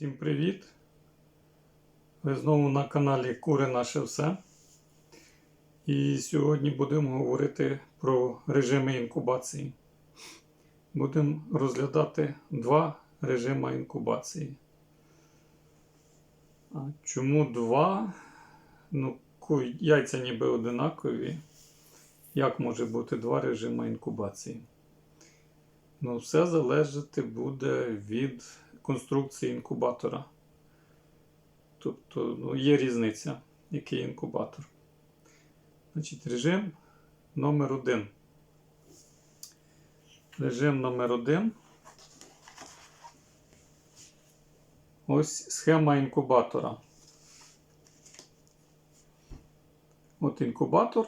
Всім привіт! Ви знову на каналі Кури Наше Все. І сьогодні будемо говорити про режими інкубації. Будемо розглядати два режими інкубації. А чому два? Ну, яйця ніби одинакові. Як може бути два режими інкубації? Ну, все залежати буде від конструкції інкубатора. Тобто ну, є різниця, який інкубатор. Значить, режим номер один. Режим номер один. Ось схема інкубатора. От інкубатор,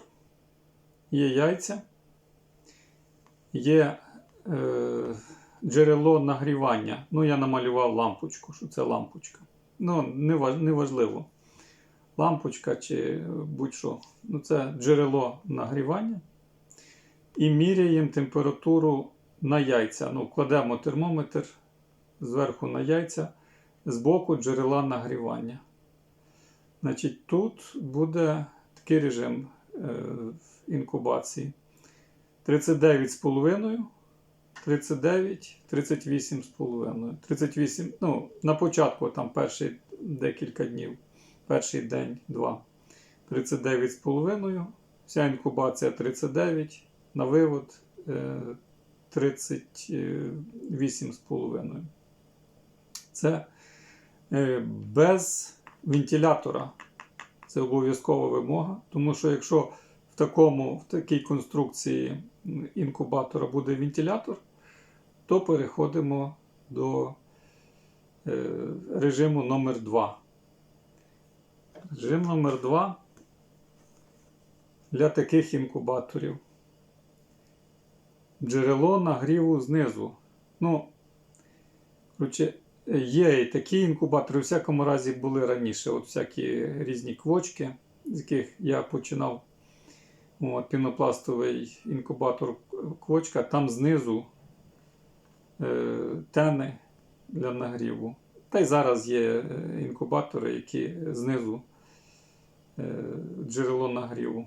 є яйця, є е, джерело нагрівання. Ну, я намалював лампочку, що це лампочка. Ну, не важливо. Лампочка чи будь-що. Ну, це джерело нагрівання. І міряємо температуру на яйця. Ну, кладемо термометр зверху на яйця з боку джерела нагрівання. Значить, тут буде такий режим е, інкубації. 39,5, 39, 38,5. 38, ну, на початку там перші декілька днів, перший день, два. 39,5. Вся інкубація 39, на вивод е, 38,5. Це е, без вентилятора. Це обов'язкова вимога, тому що якщо в, такому, в такій конструкції інкубатора буде вентилятор, то переходимо до е, режиму номер 2. Режим номер 2 для таких інкубаторів. Джерело нагріву знизу. Ну, коротше, є і такі інкубатори, у всякому разі були раніше. От всякі різні квочки, з яких я починав. От, пінопластовий інкубатор квочка, там знизу тени для нагріву. Та й зараз є е, інкубатори, які знизу е, джерело нагріву.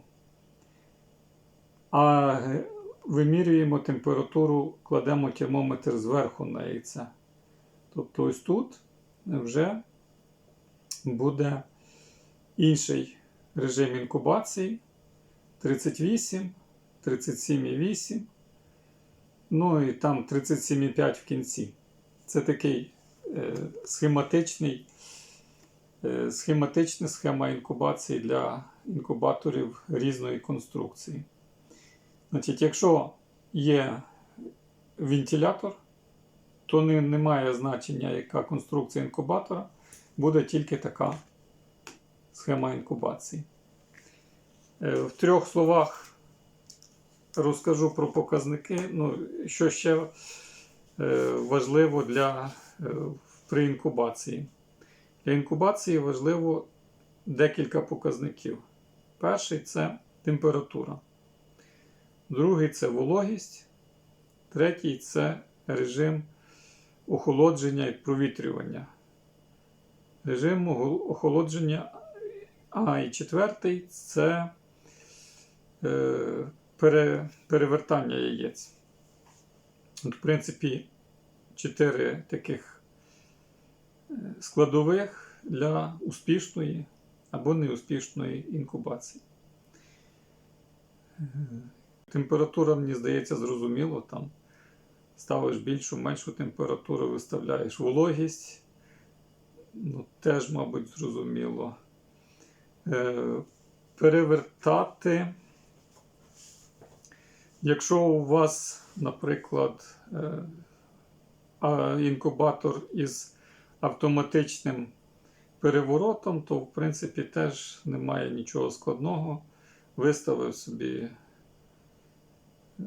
А е, вимірюємо температуру, кладемо термометр зверху на яйце. Тобто ось тут вже буде інший режим інкубації 38, 37,8, ну і там 37,5 в кінці. Це такий е, схематичний, е, схематична схема інкубації для інкубаторів різної конструкції. Значить, якщо є вентилятор, то не, не значення, яка конструкція інкубатора, буде тільки така схема інкубації. Е, В трьох словах розкажу про показники. Ну, що ще е, важливо для, е, при інкубації. Для інкубації важливо декілька показників. Перший це температура. Другий це вологість. Третій це режим охолодження і провітрювання. Режим охолодження. А і четвертий це е, пере, перевертання яєць. От, в принципі, чотири таких е, складових для успішної або неуспішної інкубації. Е, Температура, мені здається, зрозуміло. Там ставиш більшу, меншу температуру, виставляєш вологість. Ну, теж, мабуть, зрозуміло. Е, перевертати. Якщо у вас, наприклад, е, інкубатор із автоматичним переворотом, то в принципі теж немає нічого складного. Виставив собі е,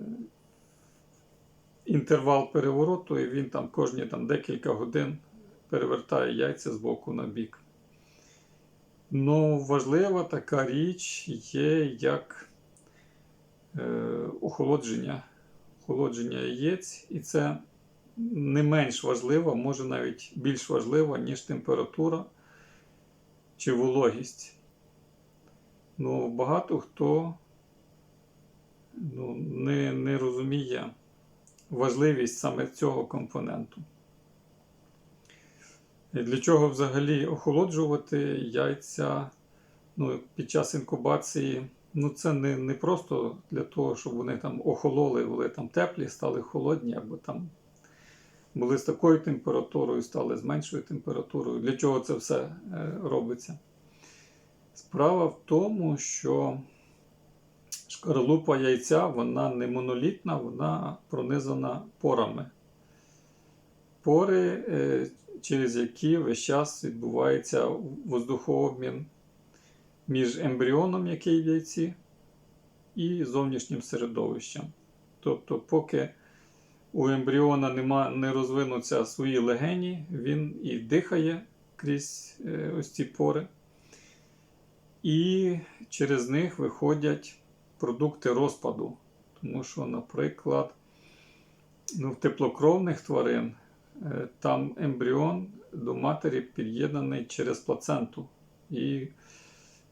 інтервал перевороту, і він там кожні там, декілька годин перевертає яйця з боку на бік. Ну, важлива така річ є як охолодження, охолодження яєць, і це не менш важлива, може навіть більш важлива, ніж температура чи вологість. Ну, багато хто ну, не, не розуміє важливість саме цього компоненту. І для чого взагалі охолоджувати яйця ну, під час інкубації? Ну, це не, не просто для того, щоб вони там охололи, були там теплі, стали холодні, або там були з такою температурою, стали з меншою температурою. Для чого це все е, робиться? Справа в тому, що шкаралупа яйця вона не монолітна, вона пронизана порами. Пори, е, через які весь час відбувається воздухообмін між ембріоном, який в яйці, і зовнішнім середовищем. Тобто, поки у ембріона нема, не розвинуться свої легені, він і дихає крізь е, ось ці пори, і через них виходять продукти розпаду. Тому що, наприклад, ну, в теплокровних тварин е, там ембріон до матері під'єднаний через плаценту, і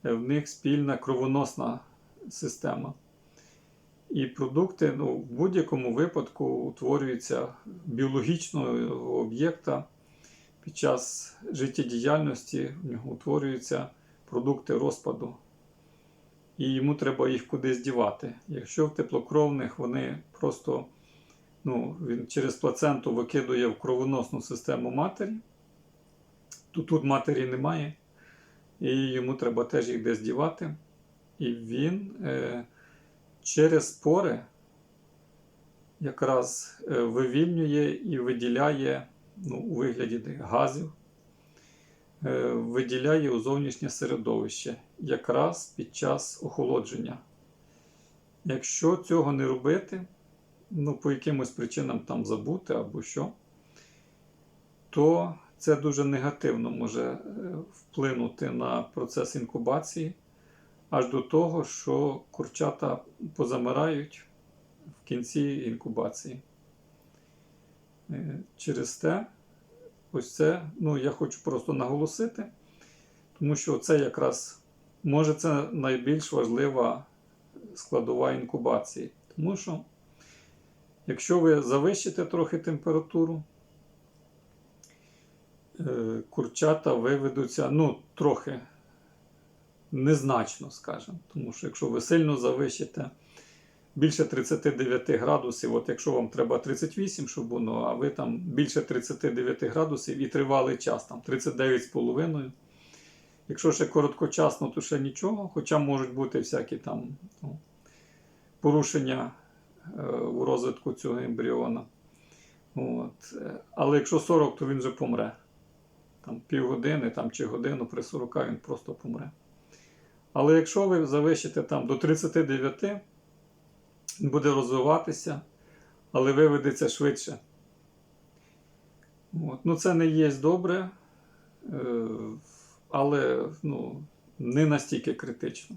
в них спільна кровоносна система. І продукти ну, в будь-якому випадку утворюються біологічного об'єкта під час життєдіяльності в нього утворюються продукти розпаду. І йому треба їх кудись дівати. Якщо в теплокровних вони просто ну, він через плаценту викидує в кровоносну систему матері, то тут матері немає, і йому треба теж їх десь дівати. І він е, через пори якраз е, вивільнює і виділяє ну, у вигляді газів, е, виділяє у зовнішнє середовище якраз під час охолодження. Якщо цього не робити, ну, по якимось причинам там забути або що, то це дуже негативно може е, вплинути на процес інкубації, аж до того, що курчата позамирають в кінці інкубації. Е, Через те, ось це, ну, я хочу просто наголосити, тому що це якраз може це найбільш важлива складова інкубації. Тому що, якщо ви завищите трохи температуру, курчата виведуться, ну, трохи незначно, скажімо. Тому що якщо ви сильно завищите більше 39 градусів, от якщо вам треба 38, щоб воно, а ви там більше 39 градусів і тривалий час, там 39,5. Якщо ще короткочасно, то ще нічого, хоча можуть бути всякі там ну, порушення е, у розвитку цього ембріона. От. Е, Але якщо 40, то він вже помре. Там півгодини там, чи годину при 40 він просто помре. Але якщо ви завищите там до 39, він буде розвиватися, але виведеться швидше. От. Ну, це не є добре, е, але ну, не настільки критично.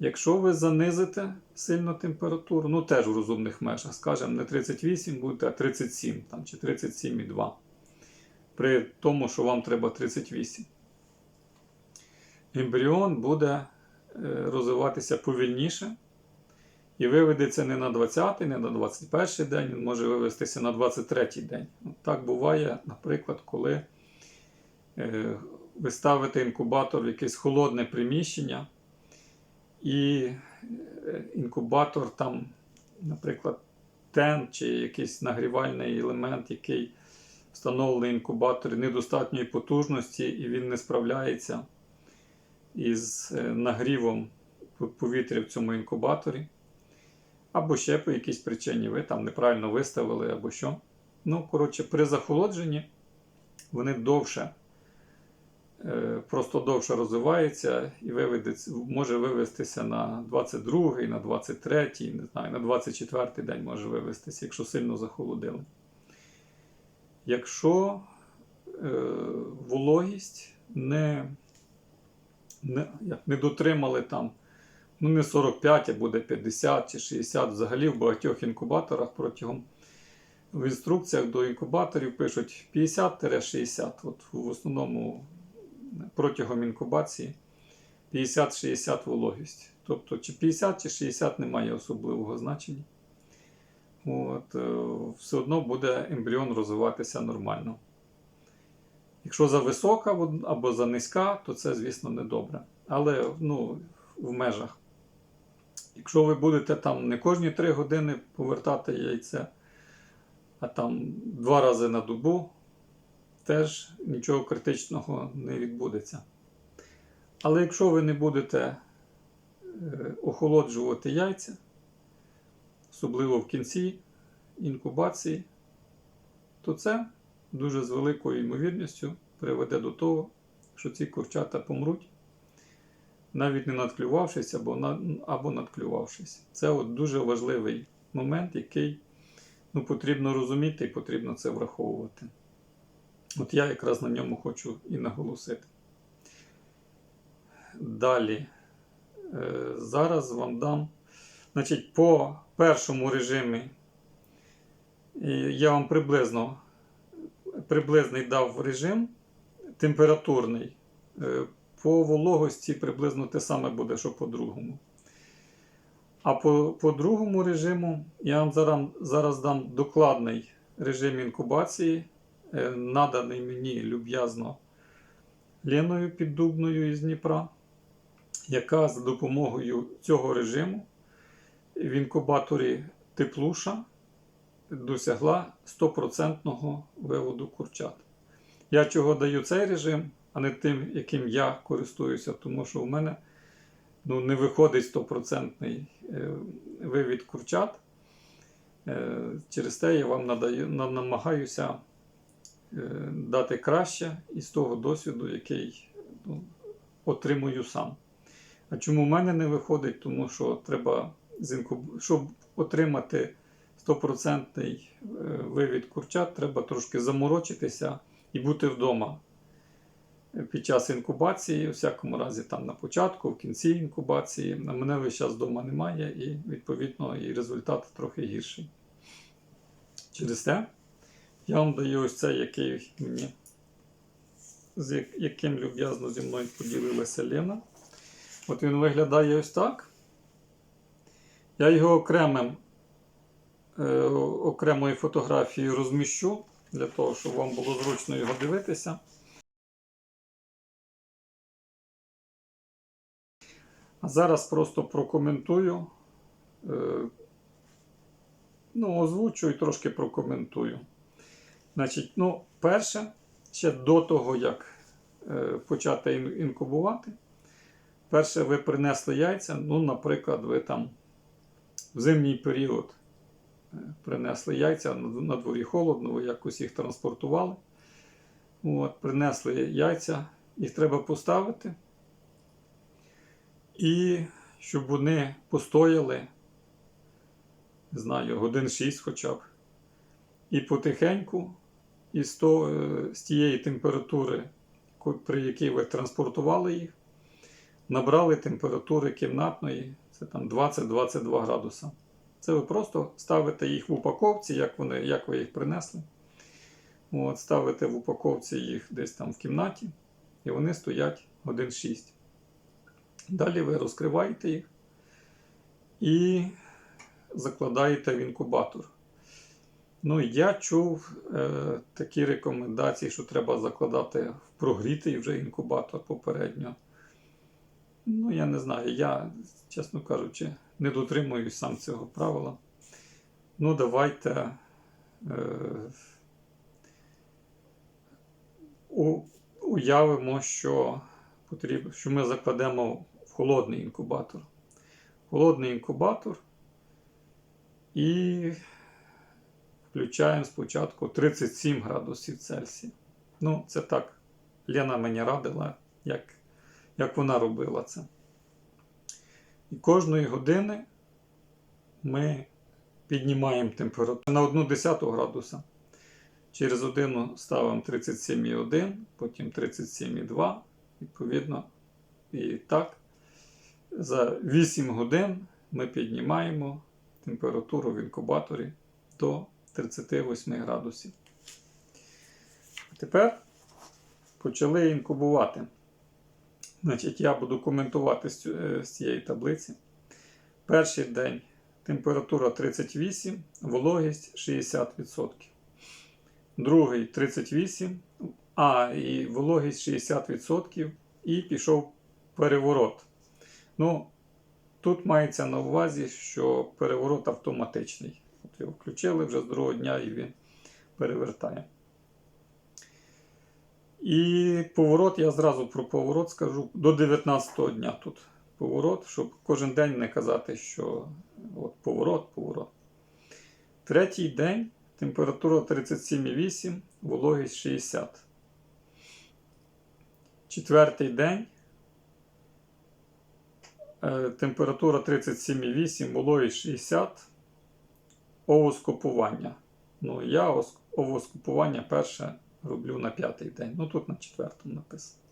Якщо ви занизите сильно температуру, ну теж в розумних межах, скажімо, не 38 будете, а 37 там, чи 37,2. При тому, що вам треба 38. Ембріон буде е, розвиватися повільніше і виведеться не на 20, й не на 21 й день, він може вивестися на 23 й день. Так буває, наприклад, коли е, ви ставите інкубатор в якесь холодне приміщення, і е, інкубатор там, наприклад, тен чи якийсь нагрівальний елемент, який встановлений в інкубаторі недостатньої потужності, і він не справляється із е, нагрівом повітря в цьому інкубаторі. Або ще по якійсь причині ви там неправильно виставили, або що. Ну, коротше, при захолодженні вони довше, е, просто довше розвиваються і виведеться, може вивестися на 22, на 23, не знаю, на 24 день може вивестися, якщо сильно захолодили. Якщо е, вологість не, не, не дотримали там ну не 45, а буде 50 чи 60. Взагалі в багатьох інкубаторах протягом в інструкціях до інкубаторів пишуть 50-60. От в основному протягом інкубації 50-60 вологість. Тобто чи 50 чи 60 немає особливого значення. От, е, все одно буде ембріон розвиватися нормально. Якщо за висока або за низька, то це, звісно, не добре. Але ну, в межах. Якщо ви будете там не кожні 3 години повертати яйце, а там два рази на добу, теж нічого критичного не відбудеться. Але якщо ви не будете е, охолоджувати яйця, особливо в кінці інкубації, то це дуже з великою ймовірністю приведе до того, що ці курчата помруть, навіть не надклювавшись або, або надклювавшись. Це от дуже важливий момент, який ну, потрібно розуміти і потрібно це враховувати. От я якраз на ньому хочу і наголосити. Далі. Е, Зараз вам дам. Значить, по першому режимі я вам приблизно приблизний дав режим температурний. Е, По вологості приблизно те саме буде, що по другому. А по, по другому режиму я вам зараз, зараз дам докладний режим інкубації, е, наданий мені люб'язно Леною Піддубною із Дніпра, яка за допомогою цього режиму в інкубаторі теплуша досягла 100% виводу курчат. Я чого даю цей режим, а не тим, яким я користуюся, тому що в мене ну, не виходить 100% е, вивід курчат. Е, Через те я вам надаю, намагаюся е, дати краще із того досвіду, який ну, отримую сам. А чому в мене не виходить? Тому що треба, щоб отримати 100% е, вивід курчат, треба трошки заморочитися і бути вдома під час інкубації, у всякому разі, там на початку, в кінці інкубації. На мене весь час вдома немає, і відповідно і результат трохи гірший. Через те я вам даю ось цей, який мені, з яким люб'язно зі мною поділилася Лена. От він виглядає ось так. Я його окремим, е, окремою фотографією розміщу для того, щоб вам було зручно його дивитися. А зараз просто прокоментую. Е, ну, озвучу і трошки прокоментую. Значить, ну, перше, ще до того, як е, почати інкубувати, перше ви принесли яйця, ну, наприклад, ви там в зимній період е, принесли яйця, на дворі холодно, якось їх транспортували. От, принесли яйця, їх треба поставити. І щоб вони постояли, не знаю, годин 6 хоча б. І потихеньку, із, то, е, з тієї температури, при якій ви транспортували їх, набрали температури кімнатної, це там 20-22 градуса. Це ви просто ставите їх в упаковці, як, вони, як ви їх принесли. От, ставите в упаковці їх десь там в кімнаті, і вони стоять годин 6. Далі ви розкриваєте їх і закладаєте в інкубатор. Ну, я чув е, такі рекомендації, що треба закладати в прогрітий вже інкубатор попередньо. Ну, я не знаю, я, чесно кажучи, не дотримуюсь сам цього правила. Ну, давайте е, у, уявимо, що, потрібно, що ми закладемо в холодний інкубатор. Холодний інкубатор і включаємо спочатку 37 градусів Цельсія. Ну, це так. Лена мені радила, як, як вона робила це. І кожної години ми піднімаємо температуру на 1 десяту градуса. Через годину ставимо 37,1, потім 37,2, відповідно. І так, за 8 годин ми піднімаємо температуру в інкубаторі до 38 градусів. А тепер почали інкубувати. Значить, я буду коментувати е, з цієї таблиці. Перший день температура 38, вологість 60%. Другий 38, а і вологість 60%, і пішов переворот. Ну, тут мається на увазі, що переворот автоматичний. От його включили вже з другого дня і він перевертає. І поворот, я зразу про поворот скажу до 19-го дня тут поворот, щоб кожен день не казати, що от поворот, поворот. Третій день температура 37,8, вологість 60. Четвертий день е, температура 37,8, вологість 60. Овоскопування. Ну, я ос- овоскопування перше роблю на п'ятий день. Ну тут на четвертому написано.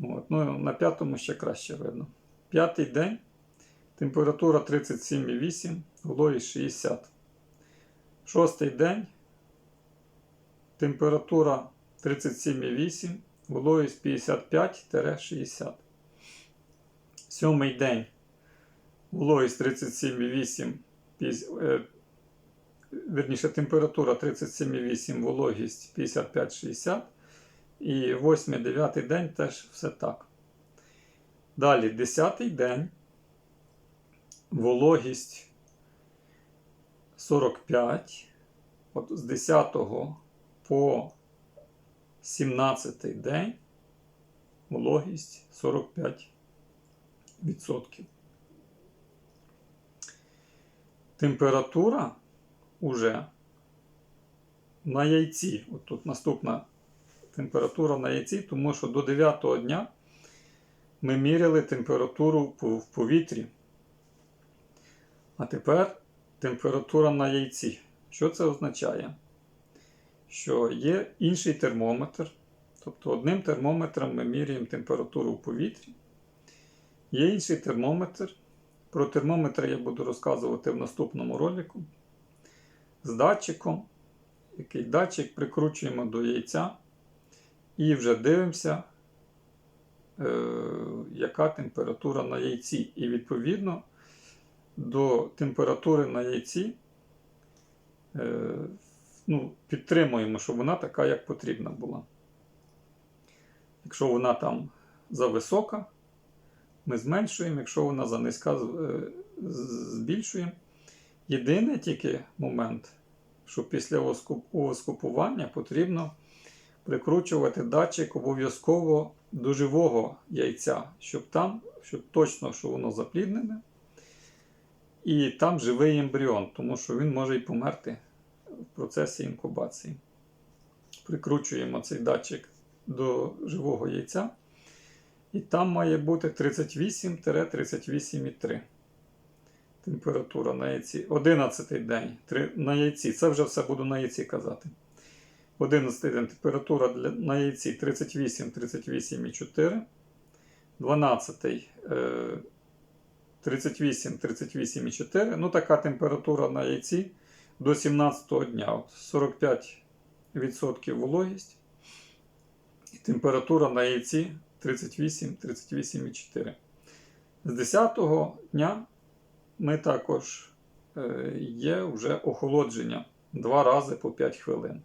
От. Ну, на п'ятому ще краще видно. П'ятий день. Температура 37,8, вологість 60. Шостий день. Температура 37,8, вологість 55-60. Сьомий день. Вологість 37,8. Е, Верніше, температура 37,8, вологість 55-60. І 8-9 день теж все так. Далі 10 день. Вологість 45. От з 10 по 17 день вологість 45%. Температура уже на яйці. От тут наступна температура на яйці, тому що до 9 дня ми міряли температуру в повітрі. А тепер температура на яйці. Що це означає? Що є інший термометр. Тобто одним термометром ми міряємо температуру в повітрі. Є інший термометр. Про термометр я буду розказувати в наступному ролику. З датчиком, який датчик прикручуємо до яйця. І вже дивимося, е, яка температура на яйці. І відповідно до температури на яйці е, ну, підтримуємо, щоб вона така, як потрібна була. Якщо вона там зависока, ми зменшуємо, якщо вона занизька, е, збільшуємо. Єдиний тільки момент, що після оскопування потрібно прикручувати датчик обов'язково до живого яйця, щоб там, щоб точно, що воно запліднене, і там живий ембріон, тому що він може й померти в процесі інкубації. Прикручуємо цей датчик до живого яйця, і там має бути 38-38,3 температура на яйці. 11 день три- на яйці. Це вже все буду на яйці казати. 11 день температура для, на яйці 38-38,4. 12 е, 38-38,4. Ну, така температура на яйці до 17 дня. От 45% вологість. І температура на яйці 38-38,4. З 10 дня ми також е, є вже охолодження два рази по 5 хвилин.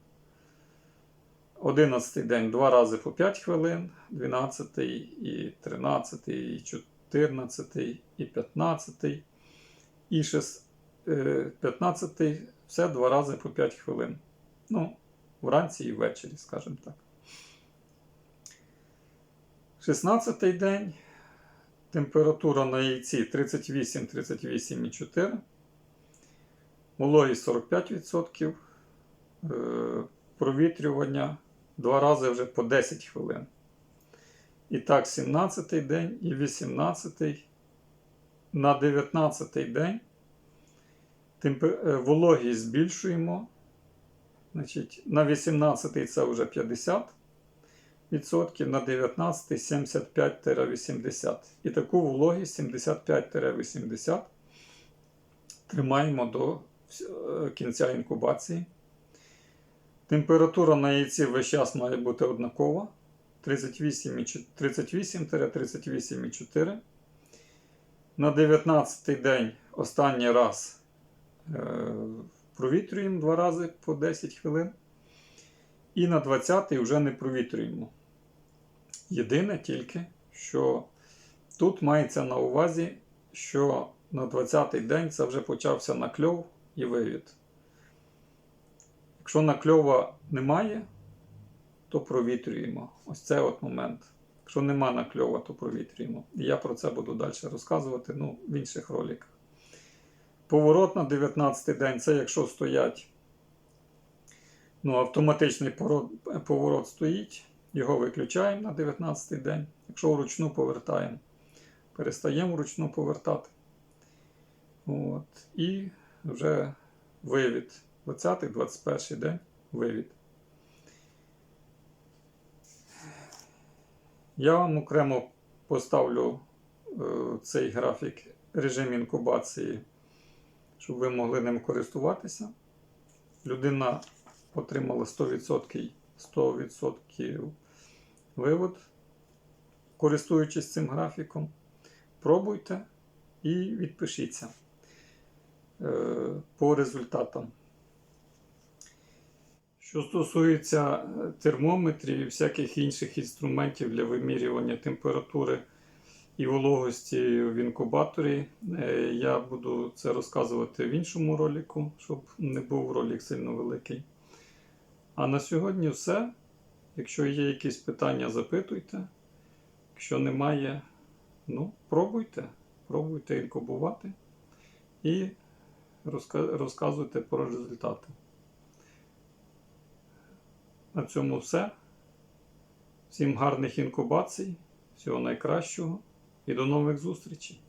11 день два рази по 5 хвилин, 12 і 13, і 14, і 15, і шес- е, 15 все два рази по 5 хвилин. Ну, вранці і ввечері, скажімо так. 16 день температура на яйці 38-38,4. Вологість 45%. Е, провітрювання два рази вже по 10 хвилин. І так, 17-й день і 18-й. на 19-й день е, вологість збільшуємо. Значить, на 18-й це вже 50 відсотків, на 19 75-80. І таку вологість 75-80 тримаємо до е, кінця інкубації. Температура на яйці весь час має бути однакова 38-38,4. На 19 день останній раз е, провітрюємо два рази по 10 хвилин. І на 20-й вже не провітрюємо. Єдине тільки, що тут мається на увазі, що на 20-й день це вже почався накльов і вивід. Якщо накльова немає, то провітрюємо. Ось це от момент. Якщо нема накльова, то провітрюємо. І я про це буду далі розказувати ну, в інших роликах. Поворот на 19 день це якщо стоять. Ну, автоматичний поворот стоїть, його виключаємо на 19-й день. Якщо вручну повертаємо, перестаємо вручну повертати. От. І вже вивід. 20-21 день вивід. Я вам окремо поставлю е, цей графік режим інкубації, щоб ви могли ним користуватися. Людина отримала 100%, 100% вивод, користуючись цим графіком. Пробуйте і відпишіться е, по результатам. Що стосується е, термометрів і всяких інших інструментів для вимірювання температури і вологості в інкубаторі, е, я буду це розказувати в іншому ролику, щоб не був ролик сильно великий. А на сьогодні все. Якщо є якісь питання, запитуйте. Якщо немає, ну, пробуйте. Пробуйте інкубувати і розказуйте про результати. На цьому все. Всім гарних інкубацій, всього найкращого і до нових зустрічей!